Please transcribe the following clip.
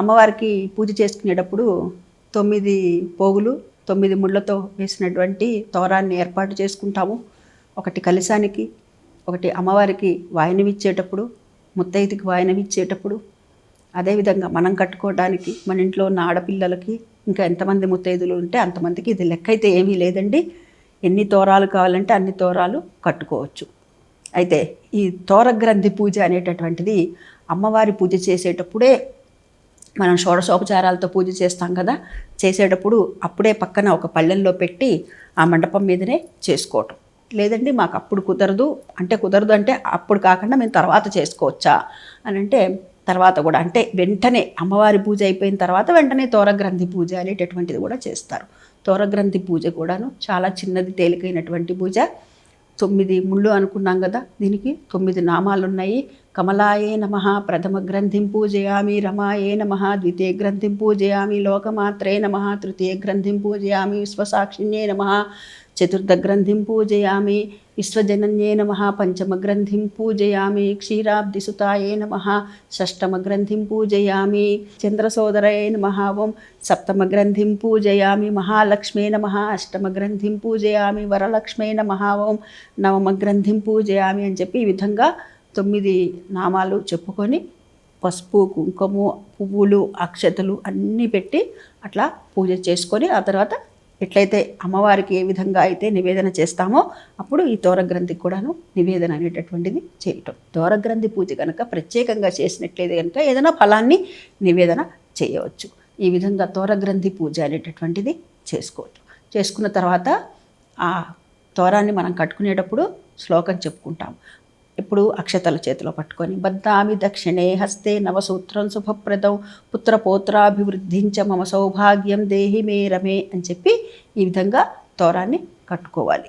అమ్మవారికి పూజ చేసుకునేటప్పుడు తొమ్మిది పోగులు తొమ్మిది ముళ్ళతో వేసినటువంటి తోరాన్ని ఏర్పాటు చేసుకుంటాము. ఒకటి కలిశానికి ఒకటి అమ్మవారికి వాయనమిచ్చేటప్పుడు ముత్తైదుకి వాయనమిచ్చేటప్పుడు అదేవిధంగా మనం కట్టుకోవడానికి మన ఇంట్లో ఉన్న ఆడపిల్లలకి ఇంకా ఎంతమంది ముత్తైదులు ఉంటే అంతమందికి ఇది లెక్క అయితే ఏమీ లేదండి. ఎన్ని తోరాలు కావాలంటే అన్ని తోరాలు కట్టుకోవచ్చు. అయితే ఈ తోరగ్రంథి పూజ అనేటటువంటిది అమ్మవారి పూజ చేసేటప్పుడే మనం షోడశోపచారాలతో పూజ చేస్తాం కదా చేసేటప్పుడు అప్పుడే పక్కన ఒక పళ్ళెంలో పెట్టి ఆ మండపం మీదనే చేసుకోవటం. లేదండి మాకు అప్పుడు కుదరదు. అంటే కుదరదు అంటే అప్పుడు కాకుండా మేము తర్వాత చేసుకోవచ్చా అని అంటే తర్వాత కూడా అంటే వెంటనే అమ్మవారి పూజ అయిపోయిన తర్వాత వెంటనే తోరగ్రంథి పూజ అనేటటువంటిది కూడా చేస్తారు. తోరగ్రంథి పూజ కూడాను చాలా చిన్నది తేలికైనటువంటి పూజ. తొమ్మిది ముళ్ళు అనుకున్నాం కదా దీనికి తొమ్మిది నామాలు ఉన్నాయి కమలాయే నమ ప్రథమ గ్రంథిం పూజయామి రమాయే నమ ద్వితీయ గ్రంథిం పూజయామి లోకమాత్రే నమ తృతీయ గ్రంథిం పూజయామి విశ్వసాక్షిణ్యే నమ. చతుర్థ గ్రంథిం పూజయామి విశ్వజనన్యే నమ పంచమ గ్రంథిం పూజయామి క్షీరాబ్దిసుతాయే నమ షష్టమ గ్రంథిం పూజయామి చంద్రసోదరయే నమ ఓం సప్తమ గ్రంథిం పూజయామి మహాలక్ష్మే నమ అష్టమ గ్రంథిం పూజయామి వరలక్ష్మే నమ ఓం నవమ గ్రంథిం పూజయామి అని చెప్పి ఈ విధంగా తొమ్మిది నామాలు చెప్పుకొని పసుపు కుంకుమ పువ్వులు అక్షతలు అన్నీ పెట్టి అట్లా పూజ చేసుకొని ఆ తర్వాత ఎట్లయితే అమ్మవారికి ఏ విధంగా అయితే నివేదన చేస్తామో అప్పుడు ఈ తోరగ్రంథికి కూడాను నివేదన అనేటటువంటిది చేయటం. తోరగ్రంథి పూజ కనుక ప్రత్యేకంగా చేసినట్లయితే కనుక ఏదైనా ఫలాన్ని నివేదన చేయవచ్చు. ఈ విధంగా తోరగ్రంథి పూజ అనేటటువంటిది చేసుకోవచ్చు. చేసుకున్న తర్వాత ఆ తోరాన్ని మనం కట్టుకునేటప్పుడు శ్లోకం చెప్పుకుంటాం. ఇప్పుడు అక్షతల చేతిలో పట్టుకొని బద్దామి దక్షిణే హస్తే నవసూత్రం శుభప్రదం పుత్రపోత్రాభివృద్ధించ మమ సౌభాగ్యం దేహి మే రమే అని చెప్పి ఈ విధంగా తోరాన్ని కట్టుకోవాలి.